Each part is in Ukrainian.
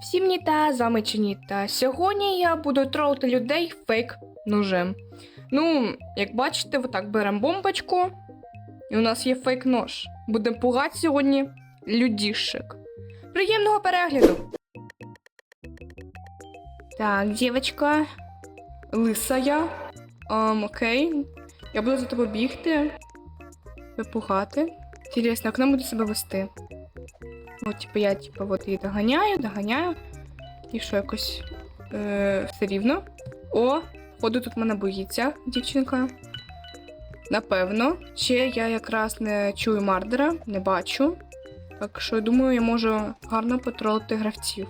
Всім ніта, з вами Ченіта. Сьогодні я буду тролити людей фейк ножем. Ну, як бачите, отак беремо бомбочку, і у нас є фейк нож. Будемо пугати сьогодні людішек. Приємного перегляду. Так, дівчинка, лисая. Um, окей. Я буду за тобою бігти. Випугати. Інтересно, як нам буде себе вести? От, типу, я, типу, от її доганяю, доганяю. І що якось е, все рівно. О, ходу тут мене боїться, дівчинка. Напевно. Ще я якраз не чую мардера, не бачу. Так що я думаю, я можу гарно потролити гравців.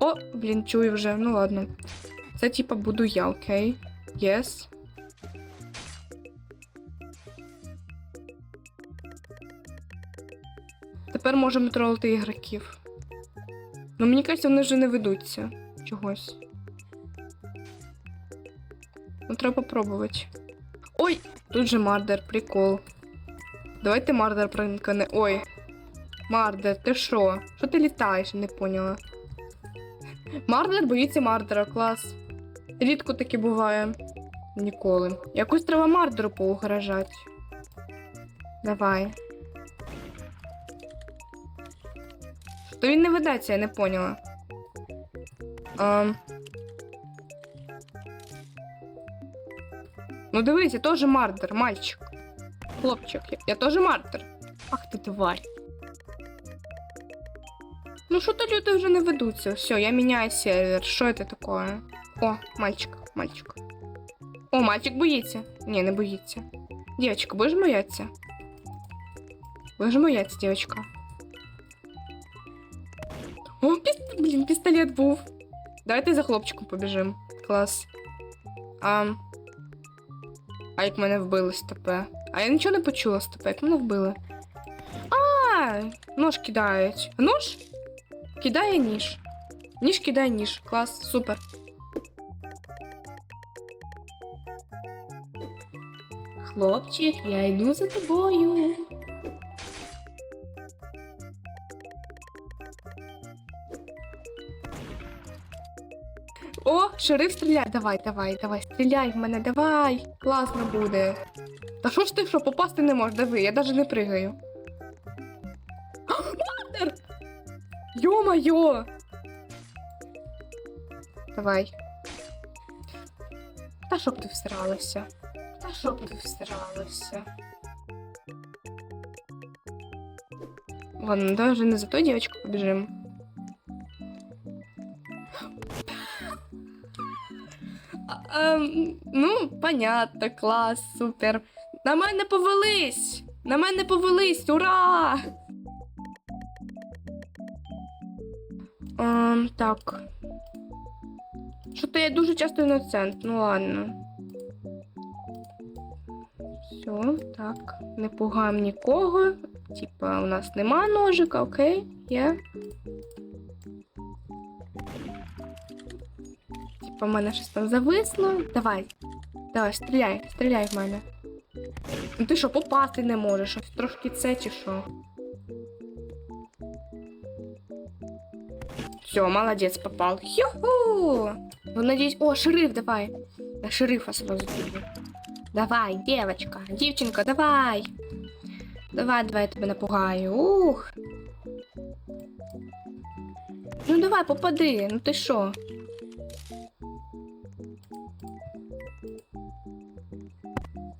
О, блін, чую вже, ну ладно. Це типа буду я, окей? Єс. Тепер можемо тролити ігроків. Ну, мені кажеться, вони вже не ведуться чогось. Ну, треба попробувати. Ой! Тут же Мардер, прикол. Давайте Мардер проникне. Ой. Мардер, ти що? Що ти літаєш? Не поняла. Мардер боїться Мардера, клас. Рідко таке буває. Ніколи. Якось треба Мардеру поугрожати. Давай. То він не ведеться, я не поняла. А... Ну дивись, я теж мардер, мальчик. Хлопчик, я, я теж мардер. Ах ти тварь. Ну що то люди вже не ведуться. Все, я міняю сервер. Що це таке? О, мальчик, мальчик. О, мальчик боїться. Ні, не боїться. Дівчинка, будеш бояться? Будеш бояться, дівчинка. О, піс... блін, пістолет був. Давайте за хлопчиком побіжим. Клас. А... а як мене вбили з ТП? А я нічого не почула з ТП, як мене вбили. А, нож кидають. Нож? Кидає ніж. Ніж кидає ніж. Клас, супер. Хлопчик, я йду за тобою. Шериф стріляє. Давай, давай, давай, стріляй в мене, давай. Класно буде. Та що ж ти що, попасти не можеш? Диви, я навіть не пригаю. Мардер! Йо-майо! Давай. Та щоб ти всиралася. Та щоб ти всиралася. Ладно, даже не за той девочку побежим. Ем, ну, понятно, клас, супер. На мене повелись! На мене повелись! Ура! Ем, так. Що-то я дуже часто іноцент, ну ладно. Все, так. Не пугаємо нікого. Типа, у нас нема ножика, окей, є. Типа, в мене щось там зависло. Давай. Давай, стріляй, стріляй в мене. Ну ти що, попасти не можеш? Трошки це чи що? Все, молодец, попал. Юху! Ну, надеюсь... О, шериф, давай. На шерифа сразу піду. Давай, девочка, дівчинка, давай. Давай, давай, я тебе напугаю. Ух. Ну давай, попади, ну ти що?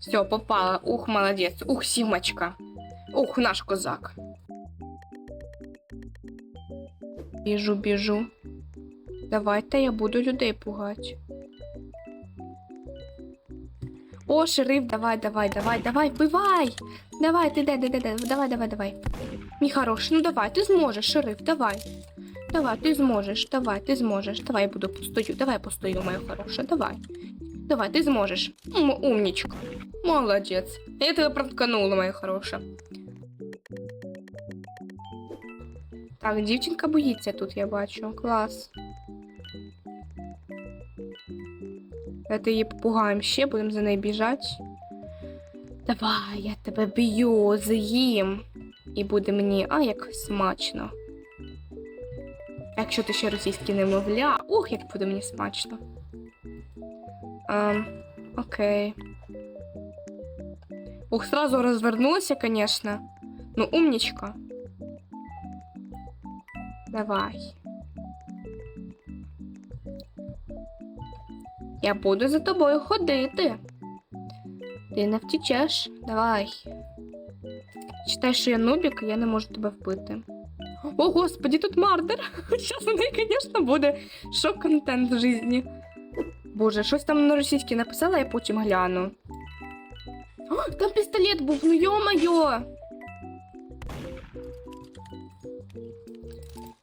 Все, попала. Ух, молодец. Ух, Симочка. Ух, наш козак. Біжу, біжу. Давайте я буду людей пугати. О, шериф, давай, давай, давай, давай, вбивай! Давай, ти де, де, де, де, давай, давай, давай. Мій хороший, ну давай, ти зможеш, шериф, давай. Давай, ти зможеш, давай, ти зможеш. Давай я буду постою, давай постою, моя хороша, давай. Давай, ти зможеш. М, умничка. Молодець. Я тебе протканула, моя хороша. Так, дівчинка боїться тут, я бачу. Клас. Давайте її попугаємо ще, будемо за нею біжати. Давай, я тебе б'ю, з'їм. І буде мені, а як смачно. Якщо ти ще російський немовля. Ух, як буде мені смачно. Ем, окей. Ух, сразу розвернулася, конечно. Ну, умничка. Давай. Я буду за тобою ходити. Ти не втічеш. Давай. Читай, що я нубік, я не можу тебе вбити. О, господі, тут мардер. Зараз у неї, звісно, буде шок-контент в житті. Боже, щось там на російській написала, я потім гляну. О, там пістолет був, ну йо-моє!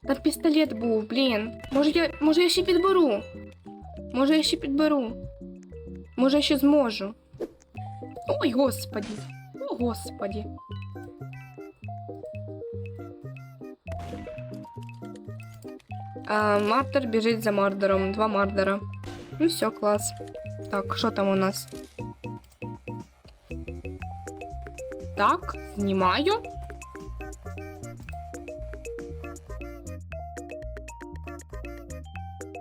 Там пістолет був, блін. Може я, може я ще підберу. Може я ще підберу. Може я ще зможу. Ой, господі. О, господі. А, мардер біжить за мардером. Два мардера. Ну все, клас. Так, що там у нас? Так, знімаю.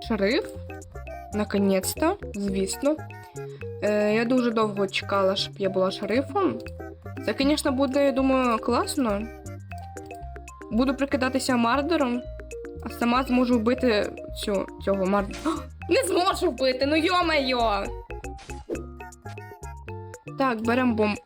Шериф. Наконець-то, звісно. Е, я дуже довго чекала, щоб я була шерифом. Це, звісно, буде, я думаю, класно. Буду прикидатися мардером, а сама зможу вбити цю, цього мардера. Не зможу вбити, ну йо-моє! Так, беремо бомб.